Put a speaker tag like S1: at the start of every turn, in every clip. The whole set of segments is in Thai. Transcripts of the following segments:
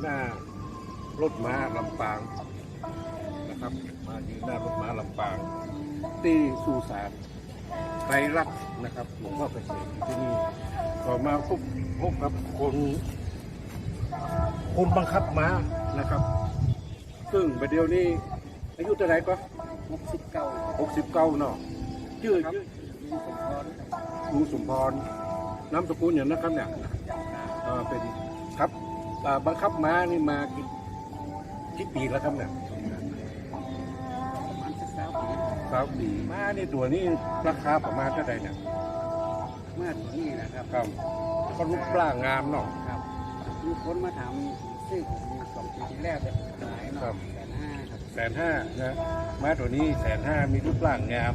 S1: หน้ารถม้าลำปางนะครับ มายืนหน้ารถม้าลำปางตีสุสานไตรรักษณ์นะครับหลวงพ่อเกษมอยู่ที่นี่ก็มาพบพบกับคนคนบังคับม้านะครับ ซึ่งประเดี๋ยวนี้อายุเท่าไหร่ก็
S2: หกสิบเก้า
S1: หกสิบเก้าเนาะชื่อชื่อ
S2: มีสมพร
S1: ครูสมพรน้ำสกุลอย่างนะครับเนี่ยอ่าเป็น ครับอ่าบังคับม้านี่มากี่กี่ปีแล้วครับเนี่ย
S2: ประมาณสักสามปี
S1: สามปีม้านี่ตัวนี้ราคาประมาณเท่าไหร่เนี่ย
S2: เมื่อตัวนี้นะครับ
S1: ครับก็รูปร่างงามเนาะ
S2: ครับมีคนมาถามซื้อผมสองปีที่แรกเลยขาย
S1: ครั
S2: เนาะ
S1: บ
S2: แสนห้าครับ
S1: แสนห้านะม้าตัวนี้แสนห้ามีรูปร่างงาม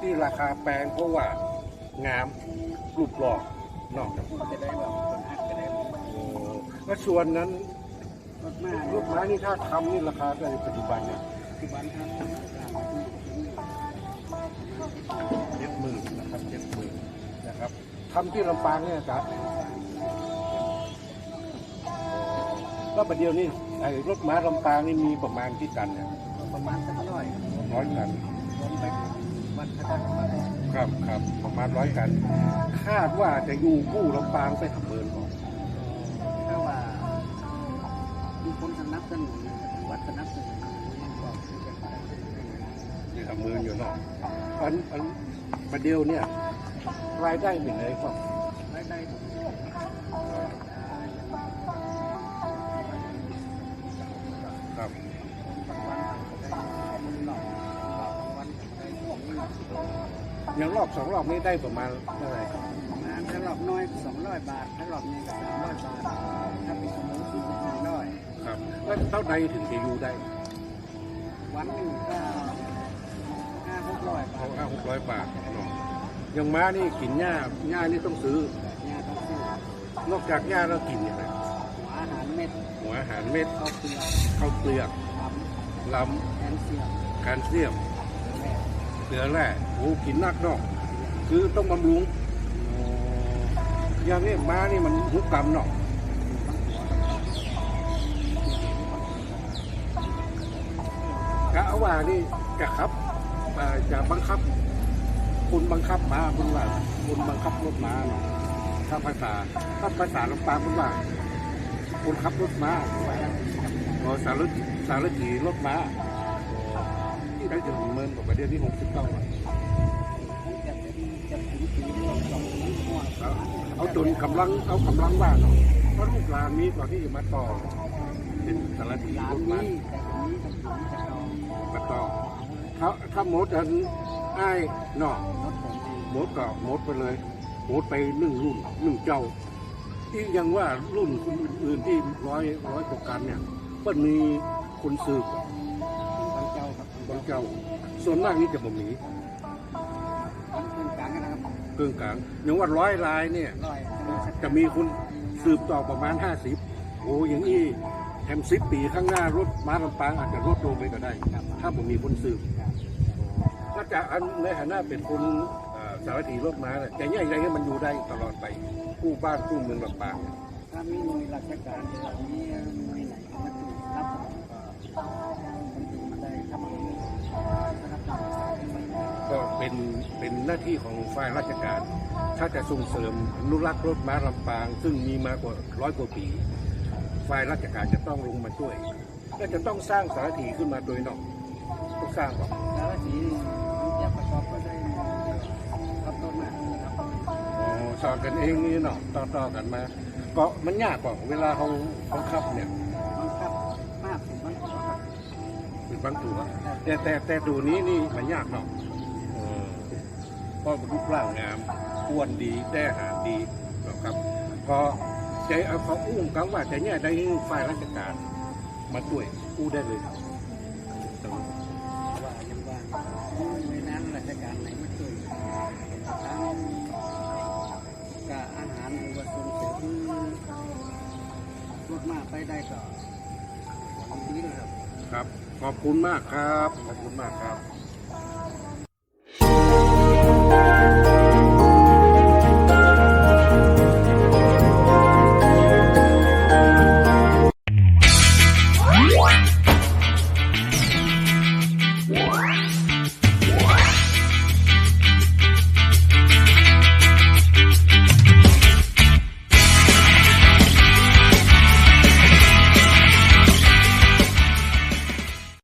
S1: ที่ราคาแพงเพราะว่างามรูปหล่อเนาะ
S2: จะได้แบบ
S1: แล้วส่วนนั้น
S2: รถมาก
S1: ลูกไม้นี่ถ้าทำนี่ราคาเท่าไหร่ปัจจุบันเนี่ย
S2: ที่บ้านครับ
S1: เจ็ดหมื่นนะครับเจ็ดหมื่นนะครับทำที่ลำปางเนี่ยครับก็ประเดี๋ยวนี้ไอ้รถม้าลำปางนี่มีประมาณที่กันเนี่ย
S2: ประมาณสักร้อย
S1: ร้อยกัน
S2: รวมไปวัดพระธาตุพนม
S1: ครับครับประมาณร้อยกันคาดว่าจะอยู่ผู้ลำปางไปทำเมินก่อน
S2: คนสนับสนุนวัดสนับสนุนก็คือจะได้
S1: ที่ทำมินอยู่เนาะอันอันประเดี๋ยวเนี่ยรายได้เป็นไงครับ
S2: รายได้
S1: ครับ
S2: บางวันก็ได้หมื่นหน่อยบางวันก็ได้สองหมื่น
S1: อย่างรอบสองรอบนี้ได้ประมาณเท่าไหร่ครับ
S2: ถ้ารอบน้อยสองร้อยบาทถ้ารอบนี้ก็สามร้อยบาท เท่า
S1: ใดถึงจะอยู่ได้
S2: วันหนึ่งก็ห้าหกร้อยบา
S1: เอา
S2: ท
S1: ห้าหกร้อยบาทเนาะอย่างม้านี่กินหญ้าหญ้านี่ต้องซื้อ
S2: เนี่ยต้องซื้อน
S1: อกจากหญ้าแล้วกินอย่างไร
S2: หัวอาหารเม็ด
S1: หัวอาหารเม็ด
S2: ข้าวเปลือก
S1: ข้าวเปลือก
S2: ล
S1: ลำ
S2: แอนเซียมำ
S1: แคลเซียม
S2: แม่
S1: เกลือแร่โอ้กินนักเนาะคือต้องบำรุงอย่างนี้ม้านี่มันหุกกรรมเนาะ กะว่านี่กะครับจะบังคับ คุณบังคับม้าคุณว่าคุณบังคับรถม้าเนาะถ้าภาษาถ้าภาษาลำปาคุณว่าคุณขับรถม้าอ๋อสารถสารถีรถม้าที่ได้ถึงเมินกว่าประเดี๋ยวนี้หกสิบเก้า
S2: จะจะจะถึงปีสองสองปีหัว
S1: เอาจนกำลังเอากำลังว่าเนาะเพราะลูกหลานมีก่อนที่จะมาต่อ เป็นสารถี
S2: ร้ารน
S1: ถม้า
S2: นี้แต่ตรงนี้ต้องเอา
S1: มาต่อถ้าถ้าหมดอันไอ้น
S2: อ
S1: หมดก็หมดไปเลยหมดไปหนึ่งรุ่นหนึ่งเจ้าที่ยังว่ารุ่นคนอื่นที่ร้อยร้อยกว่ากันเนี่ยก็มีคนสืบบา
S2: งเจ้าครับ
S1: บางเจ้า ส่วนมากนี่จะบ่มี
S2: บางคนกลางนะครับ
S1: เกินกลางอย่างว่าร้อยลายเนี่ย จะมีคนสืบต่อประมาณ50 โอ้อย่างนี้แถมสิบปีข้างหน้ารถม้าลำปางอาจจะลดลงไปก็ได้ ถ้าผมมีคนสืบก็จะอันในฐานะเป็นคนสารถีรถม้าเนี่ยจะแยกให้มันอยู่ได้ตลอดไปกู้บ้านกู้เมืองลำปาง
S2: ถ้ามีหน่วยราชการหรือมีหน่วยไหนมาถูกรับก็คนอื่นมาได้ทำอะไรนะครับ
S1: ก็เป็นเป็นหน้าที่ของฝ่ายราชการ ถ้าจะส่งเสริมอนุรักษ์รถม้าลำปาง ซึ่งมีมากว่าร้อยกว่าปี ฝ่ายราชการจะต้องลงมาช่วยและจะต้องสร้างสารถีขึ้นมาโดยนอกต้องสร้างก่อน
S2: สารสีจะประกอบก็ได้ครับต้นมาครับ
S1: อ๋อสอนกันเองนี่เนาะต่อต่อๆกันมาก็มันยากกว่าเวลาเขาเขาขับเนี่ย
S2: บังคับมากถึงบังคับครับ
S1: เป็นบางตัวแต่แต่แต่ดูนี้นี่มันยากเนาะเออเพราะรูปร่างงามอ้วนดีได้อาหารดีนะครับ ก็ ใจเอาเขาอุ้มกังว่าจะเนี่ยได้ฝ่ายราชการมาช่วยกู้ได้เลยครับ
S2: ว่ายังว่าหน่นั้นราชการไหนมาช่วยทั้งกับอาหารอว่าส่งเสริมรถมากไปได้ก็ดีเลยครับ
S1: ครับ ขอบคุณมากครับ ขอบคุณมากครับ